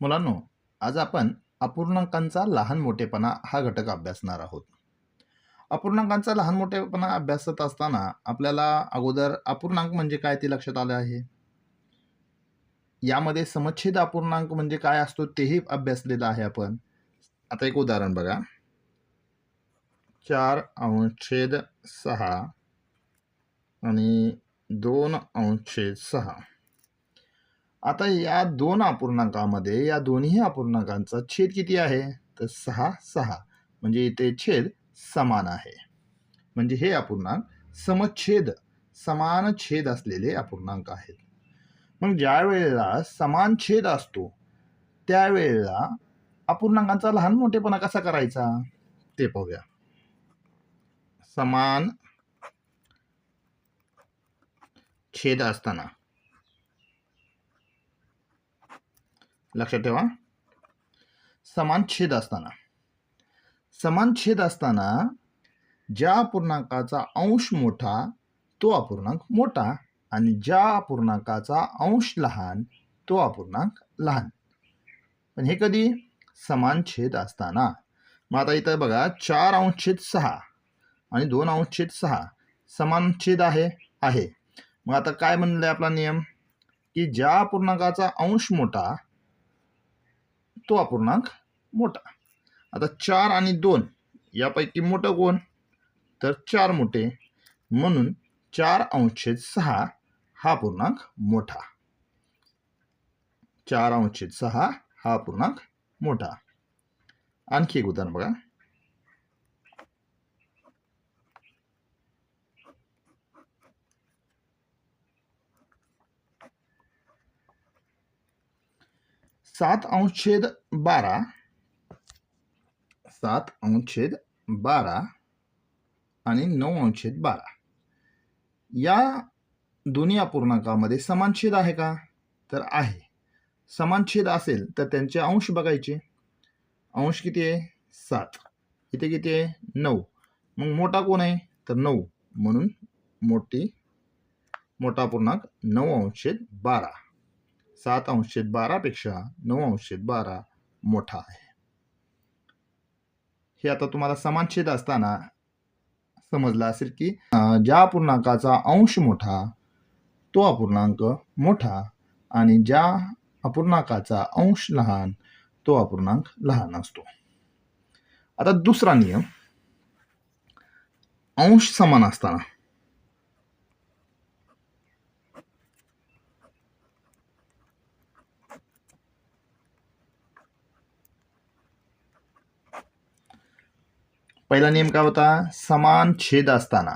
मुलांनो आज आपण अपूर्णांकांचा लहान मोठेपणा हा घटक अभ्यासणार आहोत. अपूर्णांकांचा लहान मोठेपणा अभ्यासत असताना आपल्याला अगोदर अपूर्णांक म्हणजे काय ते लक्षात आलं आहे? यामध्ये समच्छेद अपूर्णांक म्हणजे काय असतो तेही अभ्यासलेलं आहे आपण. आता एक उदाहरण बघा. चार अंशछेद सहा आणि दोन अंशछेद सहा. आता या दोन अपूर्णांकामध्ये या दोन्ही अपूर्णांकांचा छेद किती आहे? तर सहा सहा. म्हणजे इथे छेद समान आहे. म्हणजे हे अपूर्णांक समच्छेद समान छेद असलेले अपूर्णांक आहेत. मग ज्या वेळेला समान छेद असतो त्यावेळेला अपूर्णांकांचा लहान मोठेपणा कसा करायचा? ते पाहूया. समान छेद असताना लक्षात ठेवा. समान छेद असताना. समान छेद असताना ज्या अपूर्णांकाचा अंश मोठा तो अपूर्णांक मोठा आणि ज्या अपूर्णांकाचा अंश लहान तो अपूर्णांक लहान. पण हे कधी? समान छेद असताना. मग आता इथं बघा चार अंशछेद सहा आणि दोन अंशछेद सहा समान छेद आहे आहे. मग आता काय म्हणलं आपला नियम? की ज्या अपूर्णांकाचा अंश मोठा तो अपूर्णांक मोठा. आता चार आणि दोन यापैकी मोठं कोण? तर चार मोठे. म्हणून चार अंशछेद सहा हा पूर्णांक मोठा. चार अंशछेद सहा हा पूर्णांक मोठा. आणखी एक उदाहरण बघा. सात अंशछेद बारा. सात अंशछेद बारा आणि नऊ अंशछेद बारा. या दोन्ही अपूर्णांकामध्ये समान छेद आहे का? तर आहे. समान छेद असेल तर त्यांचे अंश बघायचे. अंश किती आहे? सात. इथे किती आहे? नऊ. मग मोठा कोण आहे? तर नऊ. म्हणून मोठी मोठा पूर्णांक नऊ अंशछेद बारा. सात अंशेत बारापेक्षा नऊ अंशेत बारा मोठा आहे. हे आता तुम्हाला समान छेद असताना समजलं असेल की ज्या अपूर्णांकाचा अंश मोठा तो अपूर्णांक मोठा आणि ज्या अपूर्णांकाचा अंश लहान तो अपूर्णांक लहान असतो. आता दुसरा नियम अंश समान असताना. पहिला नियम काय होता? समान छेद असताना.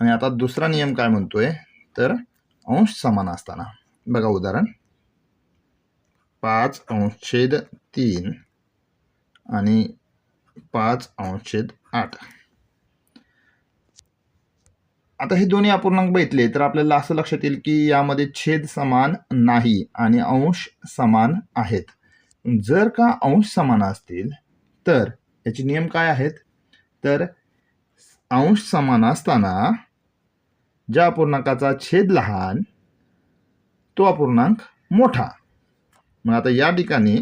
आणि आता दुसरा नियम काय म्हणतोय? तर अंश समान असताना. बघा उदाहरण. पाच अंशछेद तीन आणि पाच अंशछेद आठ. आता हे दोन्ही अपूर्णांक बघितले तर आपल्याला असं लक्षात येईल की यामध्ये छेद समान नाही आणि अंश समान आहेत. जर का अंश समान असतील तर याचे नियम काय आहेत? तर अंश समान असताना ज्या अपूर्णांकाचा छेद लहान तो अपूर्णांक मोठा. मग आता या ठिकाणी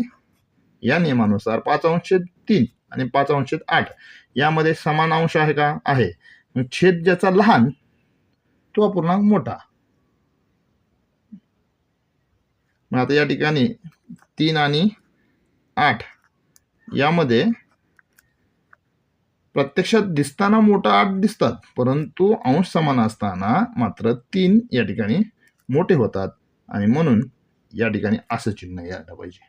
या नियमानुसार पाच अंशेद तीन आणि पाच अंशेद आठ यामध्ये समान अंश आहे का? आहे. मग छेद ज्याचा लहान तो अपूर्णांक मोठा. मग आता या ठिकाणी तीन आणि आठ यामध्ये प्रत्यक्षात दिसताना मोठा आठ दिसतात परंतु अंश समान असताना मात्र तीन या ठिकाणी मोठे होतात. आणि म्हणून या ठिकाणी असं चिन्ह यायला पाहिजे.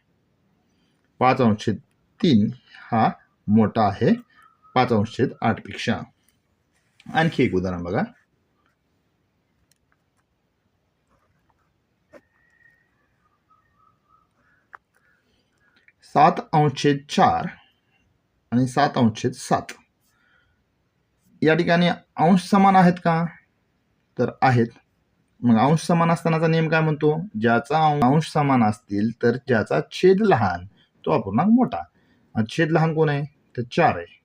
पाच अंशछेद तीन हा मोठा आहे. पाच अंशछेद आठपेक्षा आणखी एक उदाहरण बघा. सात अंशछेद चार आणि सात अंशछेद सात. या ठिकाणी अंश समान आहेत का? तर आहेत. मग अंश समान असतानाचा नियम काय म्हणतो? ज्याचा अंश समान असतील तर ज्याचा छेद लहान तो अपूर्णांक मोठा. छेद लहान कोण आहे? तर चार आहे.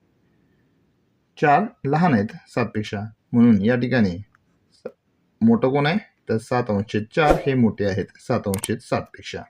चार लहान आहेत सातपेक्षा. म्हणून या ठिकाणी मोठं कोण आहे? तर सात अंशछेद चार हे मोठे आहेत. सात अंशछेद सातपेक्षा.